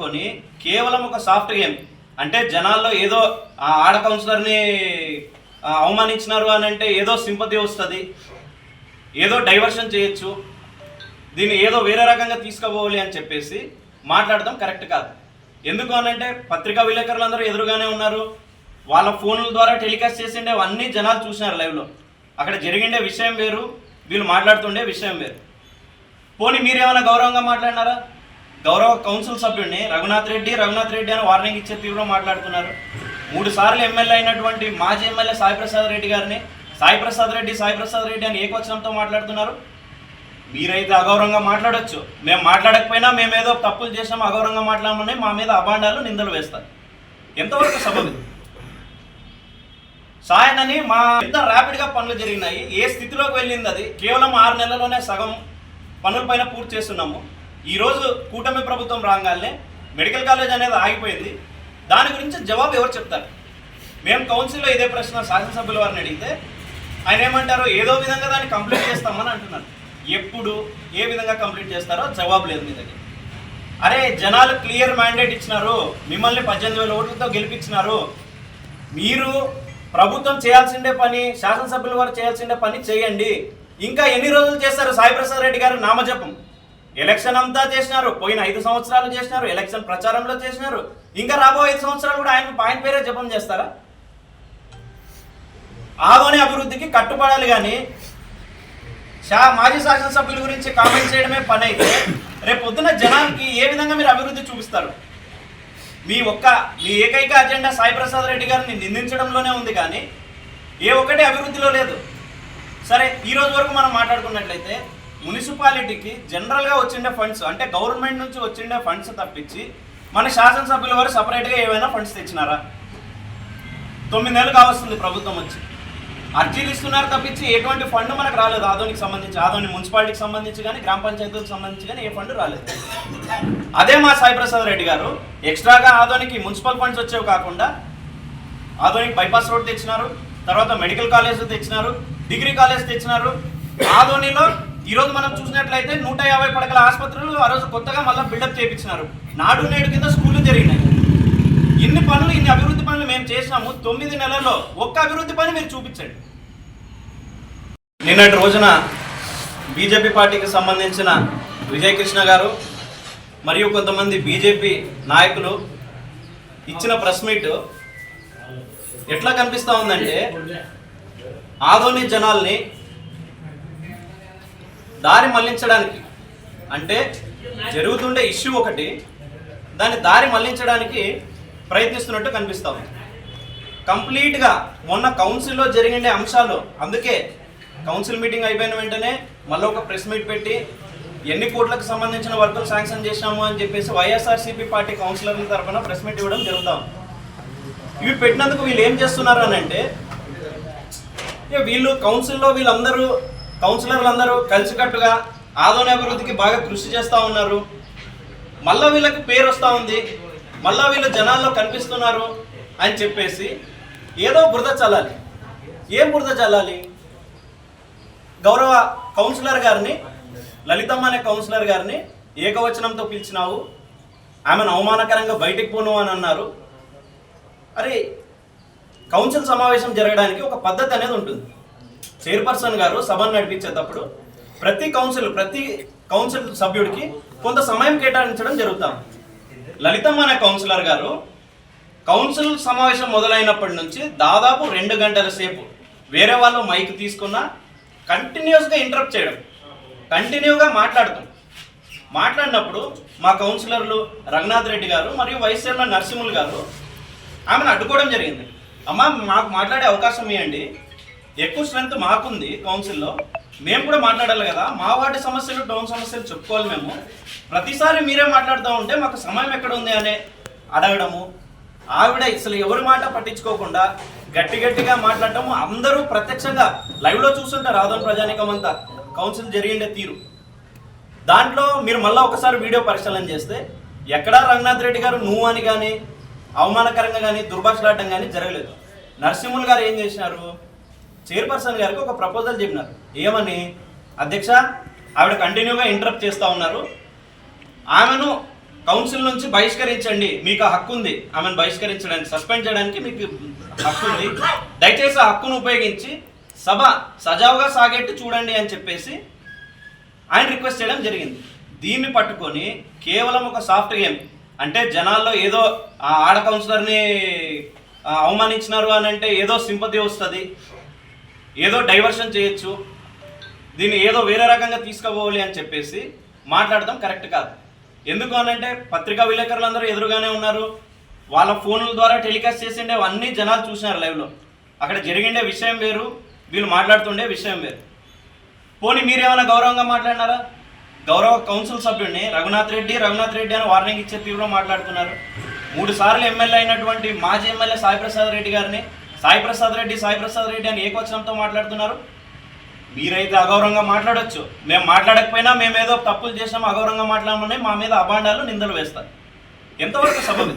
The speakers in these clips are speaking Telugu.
కొని కేవలం ఒక సాఫ్ట్ గేమ్. అంటే జనాల్లో ఏదో ఆ ఆడ కౌన్సిలర్ని అవమానించినారు అని అంటే ఏదో సింపతి వస్తుంది. ఏదో డైవర్షన్ చేయొచ్చు. దీన్ని ఏదో వేరే రకంగా తీసుకుపోవాలి అని చెప్పేసి మాట్లాడడం కరెక్ట్ కాదు. ఎందుకు అనంటే పత్రికా విలేకరులు అందరూ ఎదురుగానే ఉన్నారు. వాళ్ళ ఫోన్ల ద్వారా టెలికాస్ట్ చేసిండే అన్ని జనాలు చూసినారు లైవ్లో. అక్కడ జరిగిండే విషయం వేరు వీళ్ళు మాట్లాడుతుండే విషయం వేరు. పోనీ మీరేమైనా గౌరవంగా మాట్లాడినారా? గౌరవ కౌన్సిల్ సభ్యుడిని రఘునాథ్ రెడ్డి రఘునాథ్ రెడ్డి అని వార్నింగ్ ఇచ్చే తీవ్రంగా మాట్లాడుతున్నారు. మూడు సార్లు ఎమ్మెల్యే అయినటువంటి మాజీ ఎమ్మెల్యే సాయిప్రసాద్ రెడ్డి గారిని సాయిప్రసాద్ రెడ్డి సాయిప్రసాద్ రెడ్డి అని ఏకవచనంతో మాట్లాడుతున్నారు. మీరైతే అగౌరవంగా మాట్లాడొచ్చు. మేము మాట్లాడకపోయినా మేము ఏదో తప్పులు చేసినాం అగౌరవంగా మాట్లాడమని మా మీద అభాండాలు నిందలు వేస్తారు. ఎంతవరకు సబబు సాయనని మా ఎంత ర్యాపిడ్గా పనులు జరిగినాయి ఏ స్థితిలోకి వెళ్ళింది అది? కేవలం ఆరు నెలల్లోనే సగం పనులపైన పూర్తి చేస్తున్నాము. ఈరోజు కూటమి ప్రభుత్వం రాగానే మెడికల్ కాలేజ్ అనేది ఆగిపోయింది. దాని గురించి జవాబు ఎవరు చెప్తారు? మేము కౌన్సిల్లో ఇదే ప్రశ్న శాసనసభ్యుల వారిని అడిగితే ఆయన ఏమంటారు? ఏదో విధంగా దాన్ని కంప్లీట్ చేస్తామని అంటున్నారు. ఎప్పుడు ఏ విధంగా కంప్లీట్ చేస్తారో జవాబు లేదు మీ దగ్గర. అరే జనాలు క్లియర్ మ్యాండేట్ ఇచ్చినారు. మిమ్మల్ని పద్దెనిమిది వేల ఓట్లతో గెలిపించినారు. మీరు ప్రభుత్వం చేయాల్సిందే పని శాసనసభ్యుల వారు చేయాల్సిందే పని చేయండి. ఇంకా ఎన్ని రోజులు చేస్తారు సాయిప్రసాద్ రెడ్డి గారు నామజపం? ఎలక్షన్ అంతా చేసినారు. పోయిన ఐదు సంవత్సరాలు చేసినారు. ఎలక్షన్ ప్రచారంలో చేసినారు. ఇంకా రాబో ఐదు సంవత్సరాలు కూడా ఆయన ఆయన పేరే జపం చేస్తారా? ఆగోని అభివృద్ధికి కట్టుబడాలి కానీ షా మాజీ శాసనసభ్యుల గురించి కామెంట్ చేయడమే పని అయితే రేపు పొద్దున జనానికి ఏ విధంగా మీరు అభివృద్ధి చూపిస్తారు? మీ ఒక్క మీ ఏకైక అజెండా సాయి ప్రసాద్ రెడ్డి గారిని నిందించడంలోనే ఉంది కానీ ఏ ఒక్కటి అభివృద్ధిలో లేదు. సరే ఈరోజు వరకు మనం మాట్లాడుకున్నట్లయితే మున్సిపాలిటీకి జనరల్గా వచ్చిండే ఫండ్స్ అంటే గవర్నమెంట్ నుంచి వచ్చిండే ఫండ్స్ తప్పించి మన శాసనసభ్యుల వారు సపరేట్గా ఏవైనా ఫండ్స్ తెచ్చినారా? తొమ్మిది నెలలు కావస్తుంది ప్రభుత్వం వచ్చి. అర్జీలు ఇస్తున్నారు తప్పించి ఎటువంటి ఫండ్ మనకు రాలేదు. ఆదోనికి సంబంధించి ఆదోని మున్సిపాలిటీకి సంబంధించి కానీ గ్రామ పంచాయతీలకు సంబంధించి కానీ ఏ ఫండ్ రాలేదు. అదే మా సాయిప్రసాద్ రెడ్డి గారు ఎక్స్ట్రాగా ఆదోనికి మున్సిపల్ ఫండ్స్ వచ్చేవి కాకుండా ఆదోనికి బైపాస్ రోడ్ తెచ్చినారు తర్వాత మెడికల్ కాలేజ్ తెచ్చినారు డిగ్రీ కాలేజ్ తెచ్చినారు ఆదోనిలో ఈరోజు మనం చూసినట్లయితే నూట యాభై పడకల ఆసుపత్రులు ఆ రోజు కొత్తగా మళ్ళీ బిల్డప్ చేయించినారు నాడు నేడు కింద స్కూళ్ళు జరిగినాయి. ఇన్ని పనులు ఇన్ని అభివృద్ధి పనులు మేము చేసినాము తొమ్మిది నెలల్లో ఒక్క అభివృద్ధి పని మీరు చూపించండి. నిన్నటి రోజున బీజేపీ పార్టీకి సంబంధించిన విజయకృష్ణ గారు మరియు కొంతమంది బీజేపీ నాయకులు ఇచ్చిన ప్రెస్ మీట్ ఎట్లా కనిపిస్తూ ఉందంటే ఆధోని జనాల్ని దారి మళ్ళించడానికి అంటే జరుగుతుండే ఇష్యూ ఒకటి దాన్ని దారి మళ్ళించడానికి ప్రయత్నిస్తున్నట్టు కనిపిస్తా ఉంది. కంప్లీట్గా మొన్న కౌన్సిల్లో జరిగిన అంశాలు అందుకే కౌన్సిల్ మీటింగ్ అయిపోయిన వెంటనే మళ్ళీ ఒక ప్రెస్ మీట్ పెట్టి ఎన్ని కోట్లకు సంబంధించిన వర్కులు శాంక్షన్ చేశాము అని చెప్పేసి వైఎస్ఆర్సీపీ పార్టీ కౌన్సిలర్ల తరఫున ప్రెస్ మీట్ ఇవ్వడం జరుగుతాం ఇవి పెట్టినందుకు వీళ్ళు ఏం చేస్తున్నారు అని అంటే వీళ్ళు కౌన్సిల్లో వీళ్ళందరూ కౌన్సిలర్లు అందరూ కలిసికట్టుగా ఆదోని అభివృద్ధికి బాగా కృషి చేస్తూ ఉన్నారు. మళ్ళా వీళ్ళకి పేరు వస్తూ ఉంది. మళ్ళా వీళ్ళు జనాల్లో కనిపిస్తున్నారు అని చెప్పేసి ఏదో బురద చల్లాలి. ఏం బురద చల్లాలి? గౌరవ కౌన్సిలర్ గారిని లలితమ్మ అనే కౌన్సిలర్ గారిని ఏకవచనంతో పిలిచినావు. ఆమెను అవమానకరంగా బయటికి పోను అని అన్నారు. అరే కౌన్సిల్ సమావేశం జరగడానికి ఒక పద్ధతి అనేది ఉంటుంది. చైర్పర్సన్ గారు సభను నడిపించేటప్పుడు ప్రతి కౌన్సిల్ ప్రతి కౌన్సిల్ సభ్యుడికి కొంత సమయం కేటాయించడం జరుగుతాం. లలితమ్మ అనే కౌన్సిలర్ గారు కౌన్సిల్ సమావేశం మొదలైనప్పటి నుంచి దాదాపు రెండు గంటల సేపు వేరే వాళ్ళు మైక్ తీసుకున్న కంటిన్యూస్గా ఇంటరప్ట్ చేయడం కంటిన్యూగా మాట్లాడతాం మాట్లాడినప్పుడు మా కౌన్సిలర్లు రఘునాథ్ రెడ్డి గారు మరియు వైస్ చైర్మన్ నరసింహులు గారు ఆమెను అడ్డుకోవడం జరిగింది. అమ్మ మాకు మాట్లాడే అవకాశం ఇవ్వండి ఎక్కువ స్ట్రెంత్ మాకుంది కౌన్సిల్లో మేము కూడా మాట్లాడాలి కదా. మా వార్డు సమస్యలు టౌన్ సమస్యలు చెప్పుకోవాలి మేము. ప్రతిసారి మీరే మాట్లాడుతూ ఉంటే మాకు సమయం ఎక్కడ ఉంది అనే అడగడము ఆవిడ అసలు ఎవరి మాట పట్టించుకోకుండా గట్టి గట్టిగా మాట్లాడటము అందరూ ప్రత్యక్షంగా లైవ్లో చూస్తుంటారు ఆదోన్ ప్రజానికం అంతా కౌన్సిల్ జరిగిండే తీరు. దాంట్లో మీరు మళ్ళీ ఒకసారి వీడియో పరిశీలన చేస్తే ఎక్కడా రంగనాథ్ రెడ్డి గారు నువ్వు అని కానీ అవమానకరంగా కానీ దుర్భాషలాడటం కానీ జరగలేదు. నరసింహులు గారు ఏం చేసినారు? చైర్పర్సన్ గారికి ఒక ప్రపోజల్ చెప్పినారు. ఏమని? అధ్యక్ష ఆవిడ కంటిన్యూగా ఇంటరప్ట్ చేస్తూ ఉన్నారు. ఆమెను కౌన్సిల్ నుంచి బహిష్కరించండి. మీకు ఆ హక్కు ఉంది. ఆమెను బహిష్కరించడానికి సస్పెండ్ చేయడానికి మీకు హక్కు ఉంది. దయచేసి ఆ హక్కును ఉపయోగించి సభ సజావుగా సాగేట్టు చూడండి అని చెప్పేసి ఆయన రిక్వెస్ట్ చేయడం జరిగింది. దీన్ని పట్టుకొని కేవలం ఒక సాఫ్ట్ గేమ్ అంటే జనాల్లో ఏదో ఆ ఆడ కౌన్సిలర్ని అవమానించినారు అని అంటే ఏదో సింపతి వస్తుంది. ఏదో డైవర్షన్ చేయొచ్చు. దీన్ని ఏదో వేరే రకంగా తీసుకుపోవాలి అని చెప్పేసి మాట్లాడడం కరెక్ట్ కాదు. ఎందుకు అనంటే పత్రికా విలేకరులు అందరూ ఎదురుగానే ఉన్నారు. వాళ్ళ ఫోన్ల ద్వారా టెలికాస్ట్ చేసిండే అన్ని జనాలు చూసినారు లైవ్లో అక్కడ జరిగిండే విషయం వేరు వీళ్ళు మాట్లాడుతుండే విషయం వేరు. పోనీ మీరేమైనా గౌరవంగా మాట్లాడినారా? గౌరవ కౌన్సిల్ సభ్యుడిని రఘునాథ్ రెడ్డి రఘునాథ్ రెడ్డి అని వార్నింగ్ ఇచ్చే తీవ్రం మాట్లాడుతున్నారు. మూడు సార్లు ఎమ్మెల్యే అయినటువంటి మాజీ ఎమ్మెల్యే సాయిప్రసాద్ రెడ్డి గారిని సాయి ప్రసాద్ రెడ్డి సాయి ప్రసాద్ రెడ్డి అని ఏకవచనంతో మాట్లాడుతున్నారు. మీరైతే అగౌరవంగా మాట్లాడొచ్చు. మేము మాట్లాడకపోయినా మేము ఏదో తప్పులు చేసినాం అగౌరవంగా మాట్లాడమని మా మీద అభాండాలు నిందలు వేస్తారు. ఎంతవరకు సబబు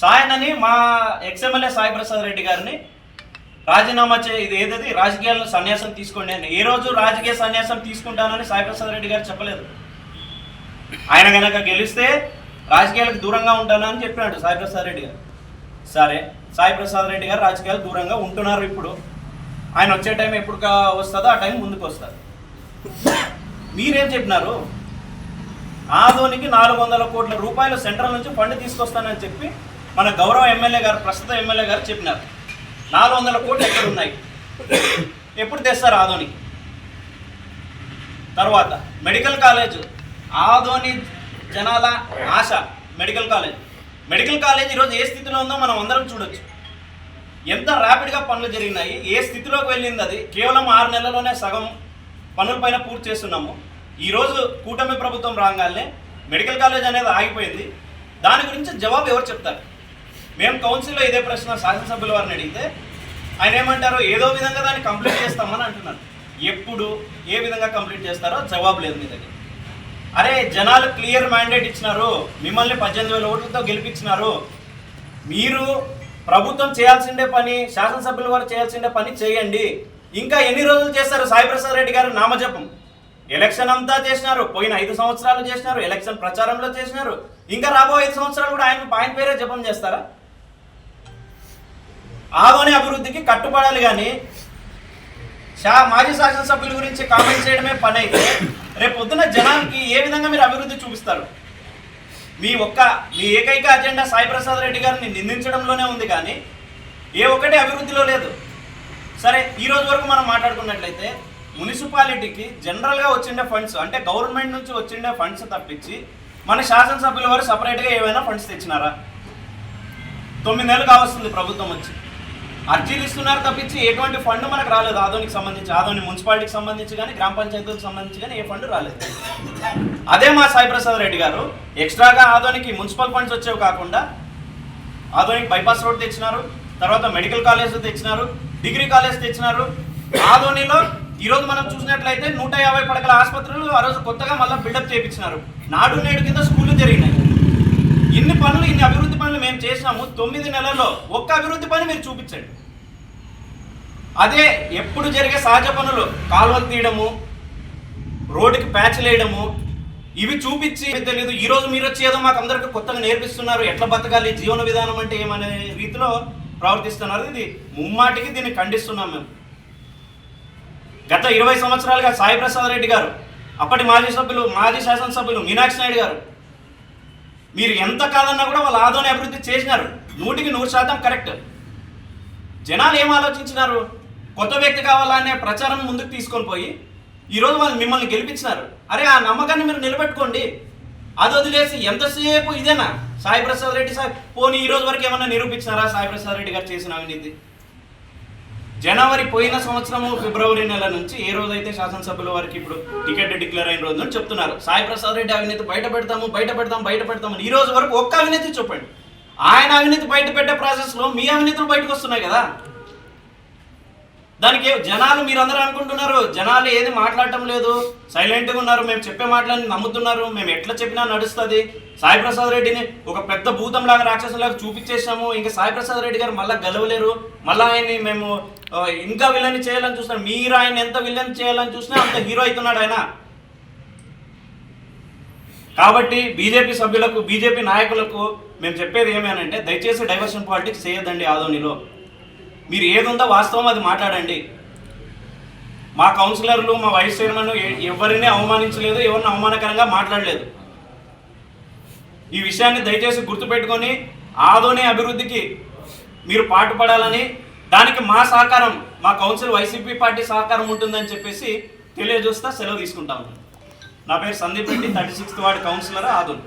సాయనని మా ఎక్స్ఎమ్మెల్యే సాయి ప్రసాద్ రెడ్డి గారిని రాజీనామా చే ఇది ఏదది? రాజకీయాల్లో సన్యాసం తీసుకోండి అని. ఏ రోజు రాజకీయ సన్యాసం తీసుకుంటానని సాయి ప్రసాద్ రెడ్డి గారు చెప్పలేదు. ఆయన గనక గెలిస్తే రాజకీయాలకు దూరంగా ఉంటానని చెప్పినాడు సాయి ప్రసాద్ రెడ్డి గారు. సరే. సాయి ప్రసాద్ రెడ్డి గారు రాజకీయాలు దూరంగా ఉంటున్నారు ఇప్పుడు. ఆయన వచ్చే టైం ఎప్పుడు వస్తుందో ఆ టైం ముందుకు వస్తారు మీరేం చెప్పినారు? ఆదోనికి నాలుగు వందల కోట్ల రూపాయలు సెంట్రల్ నుంచి ఫండ్ తీసుకొస్తానని చెప్పి మన గౌరవ ఎమ్మెల్యే గారు ప్రస్తుత ఎమ్మెల్యే గారు చెప్పినారు. నాలుగు వందల కోట్లు ఎక్కడ ఉన్నాయి ఎప్పుడు తెస్తారు ఆదోనికి? తర్వాత మెడికల్ కాలేజ్. ఆదోని జనాల ఆశ మెడికల్ కాలేజ్. మెడికల్ కాలేజ్ ఈరోజు ఏ స్థితిలో ఉందో మనం అందరం చూడొచ్చు. ఎంత ర్యాపిడ్గా పనులు జరిగినాయి ఏ స్థితిలోకి వెళ్ళింది అది? కేవలం ఆరు నెలల్లోనే సగం పనులపైన పూర్తి చేస్తున్నాము. ఈరోజు కూటమి ప్రభుత్వం రాగానే మెడికల్ కాలేజ్ అనేది ఆగిపోయింది. దాని గురించి జవాబు ఎవరు చెప్తారు? మేము కౌన్సిల్లో ఇదే ప్రశ్న శాసనసభ్యుల వారిని అడిగితే ఆయన ఏమంటారు? ఏదో విధంగా దాన్ని కంప్లీట్ చేస్తామని అంటున్నారు. ఎప్పుడు ఏ విధంగా కంప్లీట్ చేస్తారో జవాబు లేదు మీ దగ్గర. అరే జనాలు క్లియర్ మ్యాండేట్ ఇచ్చినారు. మిమ్మల్ని పద్దెనిమిది వేల ఓట్లతో గెలిపించినారు. మీరు ప్రభుత్వం చేయాల్సిందే పని శాసనసభ్యుల వారు చేయాల్సిందే పని చేయండి. ఇంకా ఎన్ని రోజులు చేస్తారు సాయిప్రసాద్ రెడ్డి గారు? నామజపం. ఎలక్షన్ అంతా చేసినారు. పోయిన ఐదు సంవత్సరాలు చేసినారు. ఎలక్షన్ ప్రచారంలో చేసినారు. ఇంకా రాబో ఐదు సంవత్సరాలు కూడా ఆయన ఆయన పేరే జపం చేస్తారా? ఆదోని అభివృద్ధికి కట్టుబడాలి కానీ షా మాజీ శాసనసభ్యుల గురించి కామెంట్ చేయడమే పని అయితే రేపు పొద్దున జనానికి ఏ విధంగా మీరు అభివృద్ధి చూపిస్తారు? మీ ఒక్క మీ ఏకైక అజెండా సాయి ప్రసాద్ రెడ్డి గారిని నిందించడంలోనే ఉంది కానీ ఏ ఒక్కటి అభివృద్ధిలో లేదు. సరే ఈ రోజు వరకు మనం మాట్లాడుకున్నట్లయితే మున్సిపాలిటీకి జనరల్గా వచ్చిండే ఫండ్స్ అంటే గవర్నమెంట్ నుంచి వచ్చిండే ఫండ్స్ తప్పించి మన శాసనసభ్యుల వారు సపరేట్గా ఏమైనా ఫండ్స్ తెచ్చినారా? తొమ్మిది నెలలు కావస్తుంది ప్రభుత్వం వచ్చి. అర్జీలు ఇస్తున్నారు తప్పించి ఎటువంటి ఫండ్ మనకు రాలేదు. ఆదోనికి సంబంధించి ఆదోని మున్సిపాలిటీకి సంబంధించి కానీ గ్రామ పంచాయతీలకు సంబంధించి కానీ ఏ ఫండ్ రాలేదు. అదే మా సాయిప్రసాద్ రెడ్డి గారు ఎక్స్ట్రాగా ఆదోనికి మున్సిపల్ ఫండ్స్ వచ్చేవి కాకుండా ఆదోనికి బైపాస్ రోడ్ తెచ్చినారు తర్వాత మెడికల్ కాలేజ్ తెచ్చినారు డిగ్రీ కాలేజ్ తెచ్చినారు. ఆదోనిలో ఈరోజు మనం చూసినట్లయితే నూట యాభై పడకల ఆసుపత్రులు ఆ రోజు కొత్తగా మళ్ళీ బిల్డప్ చేయించినారు నాడు నేడు కింద స్కూళ్ళు జరిగినాయి. పనులు ఇన్ని అభివృద్ధి పనులు మేము చేసినాము. తొమ్మిది నెలల్లో ఒక్క అభివృద్ధి పని మీరు చూపించండి. అదే ఎప్పుడు జరిగే సహజ పనులు. కాలువలు తీయడము రోడ్డుకి ప్యాచ్ వేయడము ఇవి చూపించి తెలియదు ఈ రోజు మీరు వచ్చి ఏదో మాకు అందరికీ కొత్తగా నేర్పిస్తున్నారు ఎట్లా బతకాలి జీవన విధానం అంటే ఏమనే రీతిలో ప్రవర్తిస్తున్నారు. ఇది ముమ్మాటికి దీన్ని ఖండిస్తున్నాం మేము. గత ఇరవై సంవత్సరాలుగా సాయి ప్రసాద్ రెడ్డి గారు అప్పటి మాజీ సభ్యులు మాజీ శాసనసభ్యులు మీనాక్షి నాయుడు గారు మీరు ఎంత కాదన్నా కూడా వాళ్ళ ఆదోని అభివృద్ధి చేసినారు. నూటికి నూరు శాతం కరెక్ట్. జనాలు ఏం ఆలోచించినారు? కొత్త వ్యక్తి కావాలా అనే ప్రచారం ముందుకు తీసుకొని పోయి ఈరోజు వాళ్ళు మిమ్మల్ని గెలిపించినారు. అరే ఆ నమ్మకాన్ని మీరు నిలబెట్టుకోండి. అది వదిలేసి ఎంతసేపు ఇదేనా? సాయి ప్రసాద్ రెడ్డి సార్ పోనీ ఈ రోజు వరకు ఏమన్నా నిరూపించినారా సాయి ప్రసాద్ రెడ్డి గారు చేసిన అవినీతి? జనవరి పోయిన సంవత్సరము ఫిబ్రవరి నెల నుంచి ఏ రోజైతే శాసనసభ్యుల వారికి ఇప్పుడు టికెట్ డిక్లేర్ అయిన రోజు చెప్తున్నారు. సాయి ప్రసాద్ రెడ్డి అవినీతి బయట పెడతాము బయట పెడతాము బయట పెడతాము ఈ రోజు వరకు ఒక్క అవినీతి చెప్పండి. ఆయన అవినీతి బయట పెట్టే ప్రాసెస్లో మీ అవినీతులు బయటకు వస్తున్నాయి కదా. దానికి జనాలు మీరందరూ అనుకుంటున్నారు. జనాలు ఏది మాట్లాడటం లేదు. సైలెంట్గా ఉన్నారు. మేము చెప్పే మాటలని నమ్ముతున్నారు. మేము ఎట్లా చెప్పినా నడుస్తుంది. సాయి ప్రసాద్ రెడ్డిని ఒక పెద్ద భూతంలాగా రాక్షసులాగా చూపించేసాము ఇంకా సాయి ప్రసాద్ రెడ్డి గారు మళ్ళీ గెలవలేరు. మళ్ళీ ఆయన్ని మేము ఇంకా విలన్ చేయాలని చూస్తున్నాం. మీరు ఆయన ఎంత విలన్ చేయాలని చూసినా అంత హీరో అవుతున్నాడు ఆయన. కాబట్టి బీజేపీ సభ్యులకు బీజేపీ నాయకులకు మేము చెప్పేది ఏమేనంటే దయచేసి డైవర్షన్ పాలిటిక్స్ చేయొద్దండి ఆదోనిలో మీరు ఏదుందో వాస్తవం అది మాట్లాడండి. మా కౌన్సిలర్లు మా వైస్ చైర్మన్ ఎ- ఎవరిని అవమానించలేదు ఎవరిని అవమానకరంగా మాట్లాడలేదు. ఈ విషయాన్ని దయచేసి గుర్తుపెట్టుకొని ఆదోని అభివృద్ధికి మీరు పాటుపడాలని దానికి మా సహకారం మా కౌన్సిల్ వైసీపీ పార్టీ సహకారం ఉంటుందని చెప్పేసి తెలియజేస్తా సెలవు తీసుకుంటాము. నా పేరు Sandeep Reddy thirty sixth ward councillor Adoni.